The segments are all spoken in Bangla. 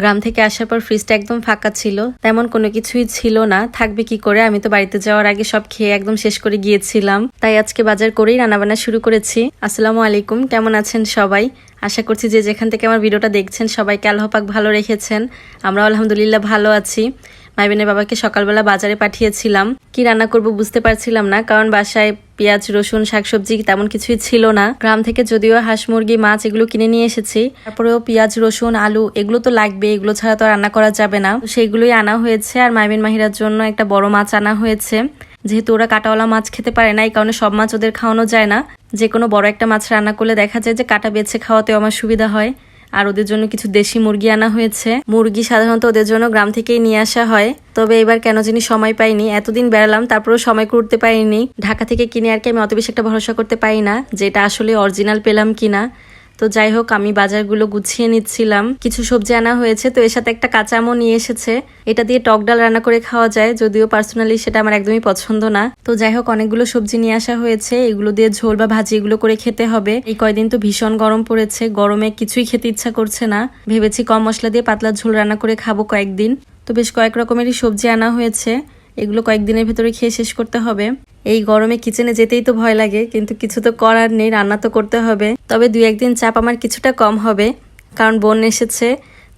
গ্রাম থেকে আসার পর ফ্রিজটা একদম ফাঁকা ছিল। তেমন কোনো কিছুই ছিল না। থাকবে কি করে? আমি তো বাড়িতে যাওয়ার আগে সব খেয়ে একদম শেষ করে গিয়েছিলাম। তাই আজকে বাজার করেই রান্নাবান্না শুরু করেছি। আসসালামু আলাইকুম। কেমন আছেন সবাই? আশা করছি যে যেখান থেকে আমার ভিডিওটা দেখছেন সবাইকে আল্লাহ পাক ভালো রেখেছেন। আমরা আলহামদুলিল্লাহ ভালো আছি। মাইবিনের বাবাকে সকালবেলা বাজারে পাঠিয়েছিলাম। কি রান্না করব বুঝতে পারছিলাম না, কারণ বাসায় পেঁয়াজ, রসুন, শাকসবজি তেমন কিছুই ছিল না। গ্রাম থেকে যদিও হাঁস, মুরগি, মাছ এগুলো কিনে নিয়ে এসেছি। তারপরেও পেঁয়াজ, রসুন, আলু এগুলো তো লাগবে এগুলো ছাড়া তো রান্না করা যাবে না। তো সেইগুলোই আনা হয়েছে আর মাইবিন মাহিরার জন্য একটা বড় মাছ আনা হয়েছে। যেহেতু ওরা কাটাওয়ালা মাছ খেতে পারে না, এই কারণে সব মাছ ওদের খাওয়ানো যায় না। যে কোনো বড় একটা মাছ রান্না করলে দেখা যায় যে কাটা বেছে খাওয়াতেও আমার সুবিধা হয়। আর ওদের জন্য কিছু দেশি মুরগি আনা হয়েছে। মুরগি সাধারণত ওদের জন্য গ্রাম থেকেই নিয়ে আসা হয়। তবে এবার কেন জানি সময় পাইনি। এতদিন বেড়ালাম, তারপরেও সময় করতে পারিনি। ঢাকা থেকে কিনে আর কি আমি অত বেশি একটা ভরসা করতে পারি না যে এটা আসলে অরিজিনাল পেলাম কিনা। তো যাই হোক, আমি বাজারগুলো গুছিয়ে নিচ্ছিলাম। কিছু সবজি আনা হয়েছে, তো এর সাথে একটা কাঁচা আমও নিয়ে এসেছে। এটা দিয়ে টক ডাল রান্না করে খাওয়া যায়, যদিও পার্সোনালি সেটা আমার একদমই পছন্দ না। তো যাই হোক, অনেকগুলো সবজি নিয়ে আসা হয়েছে। এগুলো দিয়ে ঝোল বা ভাজি এগুলো করে খেতে হবে। এই কয়দিন তো ভীষণ গরম পড়েছে, গরমে কিছুই খেতে ইচ্ছা করছে না। ভেবেছি কম মশলা দিয়ে পাতলা ঝোল রান্না করে খাব কয়েকদিন। তো বেশ কয়েক রকমেরই সবজি আনা হয়েছে। এগুলো কয়েকদিনের ভেতরে খেয়ে শেষ করতে হবে। এই গরমে কিচেনে যেতেই তো ভয় লাগে, কিন্তু কিছু তো করার নেই, রান্না তো করতে হবে। তবে দু একদিন চাপ আমার কিছুটা কম হবে, কারণ বোন এসেছে।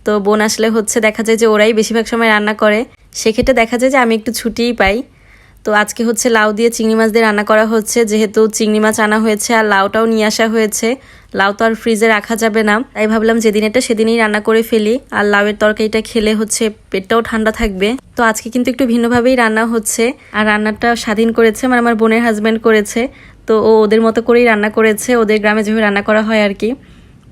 তো বোন আসলে হচ্ছে দেখা যায় যে ওরাই বেশিরভাগ সময় রান্না করে। সেক্ষেত্রে দেখা যায় যে আমি একটু ছুটিই পাই। তো আজকে হচ্ছে লাউ দিয়ে চিংড়ি মাছ দিয়ে রান্না করা হচ্ছে। যেহেতু চিংড়ি মাছ আনা হয়েছে আর লাউটাও নিয়ে আসা হয়েছে, লাউ তো আর ফ্রিজে রাখা যাবে না। তাই ভাবলাম যেদিন এটা সেদিনই রান্না করে ফেলি। আর লাউয়ের তরকারিটা খেলে হচ্ছে পেটটাও ঠান্ডা থাকবে। তো আজকে কিন্তু একটু ভিন্নভাবেই রান্না হচ্ছে। আর রান্নাটা স্বাধীন করেছে মানে আমার বোনের হাজব্যান্ড করেছে। তো ও ওদের মতো করেই রান্না করেছে। ওদের গ্রামে যেভাবে রান্না করা হয় আর কি।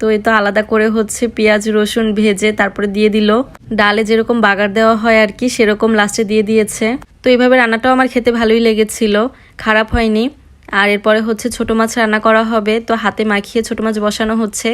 তো এ তো আলাদা করে হচ্ছে পেঁয়াজ, রসুন ভেজে তারপরে দিয়ে দিল। ডালে যেরকম বাগার দেওয়া হয় আর কি, সেরকম লাস্টে দিয়ে দিয়েছে। তো এইভাবে রান্নাটাও আমার খেতে ভালোই লেগেছিল, খারাপ হয়নি। আর এরপরে হচ্ছে ছোট মাছ রান্না করা হবে, তো হাতে মাখিয়ে ছোট মাছ বসানো হচ্ছে।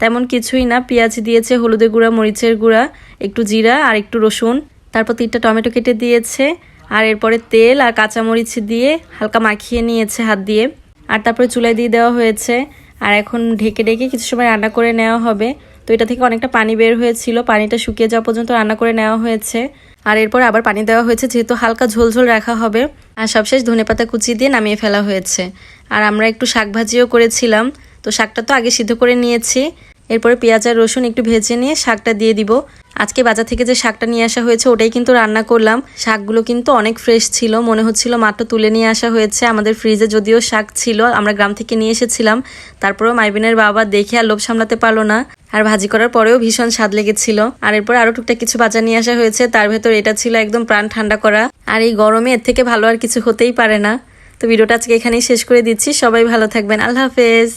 তেমন কিছুই না, পেঁয়াজ দিয়েছে, হলুদের গুঁড়া, মরিচের গুঁড়া, একটু জিরা আর একটু রসুন। তারপর তিনটা টমেটো কেটে দিয়েছে। আর এরপরে তেল আর কাঁচামরিচ দিয়ে হালকা মাখিয়ে নিয়েছে হাত দিয়ে। আর তারপরে চুলায় দিয়ে দেওয়া হয়েছে। আর এখন ঢেকে ঢেকে কিছু সময় রান্না করে নেওয়া হবে। তো এটা থেকে অনেকটা পানি বের হয়েছিল, পানিটা শুকিয়ে যাওয়া পর্যন্ত রান্না করে নেওয়া হয়েছে। আর এরপর আবার পানি দেওয়া হয়েছে, যেহেতু হালকা ঝোল ঝোল রাখা হবে। আর সবশেষ ধনেপাতা কুচি দিয়ে নামিয়ে ফেলা হয়েছে। আর আমরা একটু শাক ভাজিও করেছিলাম। তো শাকটা তো আগে সিদ্ধ করে নিয়েছি। এরপরে পেঁয়াজ আর রসুন একটু ভেজে নিয়ে শাকটা দিয়ে দিব। আজকে বাজার থেকে যে শাকটা নিয়ে আসা হয়েছে, ওটাই কিন্তু রান্না করলাম। শাকগুলো কিন্তু অনেক ফ্রেশ ছিল, মনে হচ্ছিল মাত্র তুলে নিয়ে আসা হয়েছে। আমাদের ফ্রিজে যদিও শাক ছিল, আমরা গ্রাম থেকে নিয়ে এসেছিলাম। তারপরেও মাইবিনের বাবা দেখে আর লোভ সামলাতে পারল না। আর ভাজি করার পরেও ভীষণ স্বাদ লেগেছিল। আর এরপর আরও টুকটাক কিছু বাজার নিয়ে আসা হয়েছে, তার ভেতর এটা ছিল একদম প্রাণ ঠান্ডা করা। আর এই গরমে এর থেকে ভালো আর কিছু হতেই পারে না। তো ভিডিওটা আজকে এখানেই শেষ করে দিচ্ছি। সবাই ভালো থাকবেন। আল্লাহ হাফেজ।